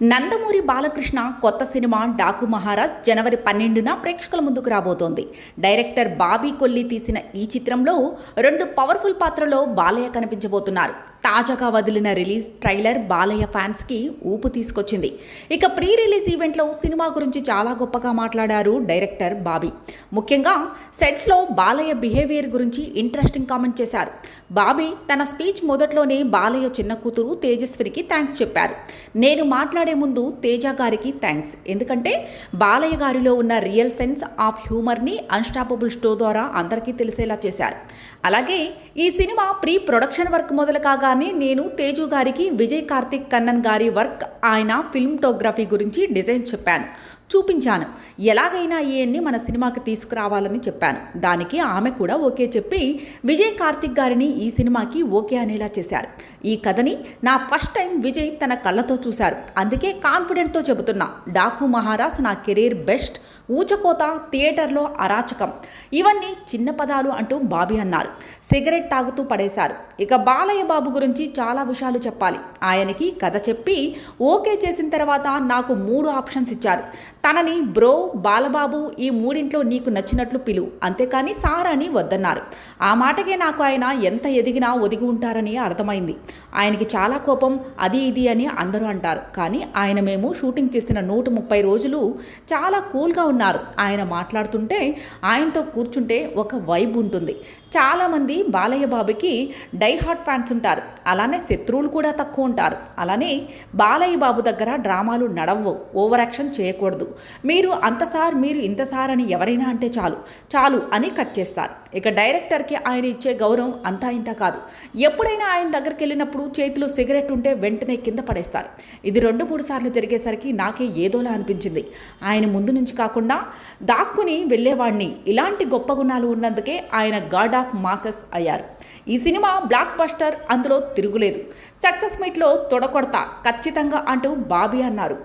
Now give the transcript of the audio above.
నందమూరి బాలకృష్ణ కొత్త సినిమా డాకు మహారాజ్ జనవరి పన్నెండున ప్రేక్షకుల ముందుకు రాబోతోంది. డైరెక్టర్ బాబీ కొల్లి తీసిన ఈ చిత్రంలో రెండు పవర్ఫుల్ పాత్రలో బాలయ్య కనిపించబోతున్నారు. తాజాగా వదిలిన రిలీజ్ ట్రైలర్ బాలయ్య ఫ్యాన్స్కి ఊపు తీసుకొచ్చింది. ఇక ప్రీ రిలీజ్ ఈవెంట్లో సినిమా గురించి చాలా గొప్పగా మాట్లాడారు డైరెక్టర్ బాబీ. ముఖ్యంగా సెట్స్లో బాలయ్య బిహేవియర్ గురించి ఇంట్రెస్టింగ్ కామెంట్ చేశారు. బాబీ తన స్పీచ్ మొదట్లోనే బాలయ్య చిన్న కూతురు తేజస్వినికి థ్యాంక్స్ చెప్పారు. నేను మాట్లాడే ముందు తేజ గారికి థ్యాంక్స్ ఎందుకంటే బాలయ్య గారిలో ఉన్న రియల్ సెన్స్ ఆఫ్ హ్యూమర్ని అన్స్టాపబుల్ స్టో ద్వారా అందరికీ తెలిసేలా చేశారు. అలాగే ఈ సినిమా ప్రీ ప్రొడక్షన్ వర్క్ మొదలు కాగా కాగానే నేను తేజు గారికి విజయ్ కార్తిక్ కన్నన్ గారి వర్క్ ఆయన ఫిల్మ్టోగ్రఫీ గురించి డిజైన్ చెప్పాను. చూపించాను. ఎలాగైనా ఈయన్ని మన సినిమాకి తీసుకురావాలని చెప్పాను. దానికి ఆమె కూడా ఓకే చెప్పి విజయ్ కార్తిక్ గారిని ఈ సినిమాకి ఓకే అనేలా చేశారు. ఈ కథని నా ఫస్ట్ టైం విజయ్ తన కళ్ళతో చూశారు. అందుకే కాన్ఫిడెంట్తో చెబుతున్నా. డాకు మహారాజ్ నా కెరీర్ బెస్ట్. ఊచకోత థియేటర్లో అరాచకం. ఇవన్నీ చిన్న పదాలు అంటూ బాబీ అన్నారు. సిగరెట్ తాగుతూ పడేశారు. ఇక బాలయ్య బాబు గురించి చాలా విషయాలు చెప్పాలి. ఆయనకి కథ చెప్పి ఓకే చేసిన తర్వాత నాకు మూడు ఆప్షన్స్ ఇచ్చారు. తనని బ్రో బాలబాబు ఈ మూడింట్లో నీకు నచ్చినట్లు పిలువు అంతేకాని సార్ అని వద్దన్నారు. ఆ మాటకే నాకు ఆయన ఎంత ఎదిగినా ఒదిగి ఉంటారని అర్థమైంది. ఆయనకి చాలా కోపం అది ఇది అని అందరూ అంటారు. కానీ ఆయన మేము షూటింగ్ చేసిన నూట ముప్పై రోజులు చాలా కూల్గా ఉన్నారు ఆయన మాట్లాడుతుంటే ఆయనతో కూర్చుంటే ఒక వైబ్ ఉంటుంది. చాలామంది బాలయ్య బాబుకి డై ఫ్యాన్స్ ఉంటారు. అలానే శత్రువులు కూడా తక్కువ ఉంటారు. అలానే బాలయ్య బాబు దగ్గర డ్రామాలు నడవవు ఓవర్ యాక్షన్ చేయకూడదు. మీరు అంత సార్ మీరు ఇంత సార్ అని ఎవరైనా అంటే చాలు. చాలు అని కట్ చేస్తారు. ఇక డైరెక్టర్కి ఆయన ఇచ్చే గౌరవం అంతా ఇంత కాదు. ఎప్పుడైనా ఆయన దగ్గరికి వెళ్ళినప్పుడు చేతిలో సిగరెట్ ఉంటే వెంటనే కింద పడేస్తారు. ఇది రెండు మూడు సార్లు జరిగేసరికి నాకే ఏదోలా అనిపించింది. ఆయన ముందు నుంచి కాకుండా కాకుండా దాక్కుని వెళ్ళేవాడిని ఇలాంటి గొప్ప గుణాలు ఉన్నందుకే ఆయన గాడ్ ఆఫ్ మాసెస్ అయ్యారు. ఈ సినిమా బ్లాక్ బస్టర్ అందులో తిరుగులేదు. సక్సెస్ మీట్లో తొడకొడతా ఖచ్చితంగా అంటూ బాబీ అన్నారు.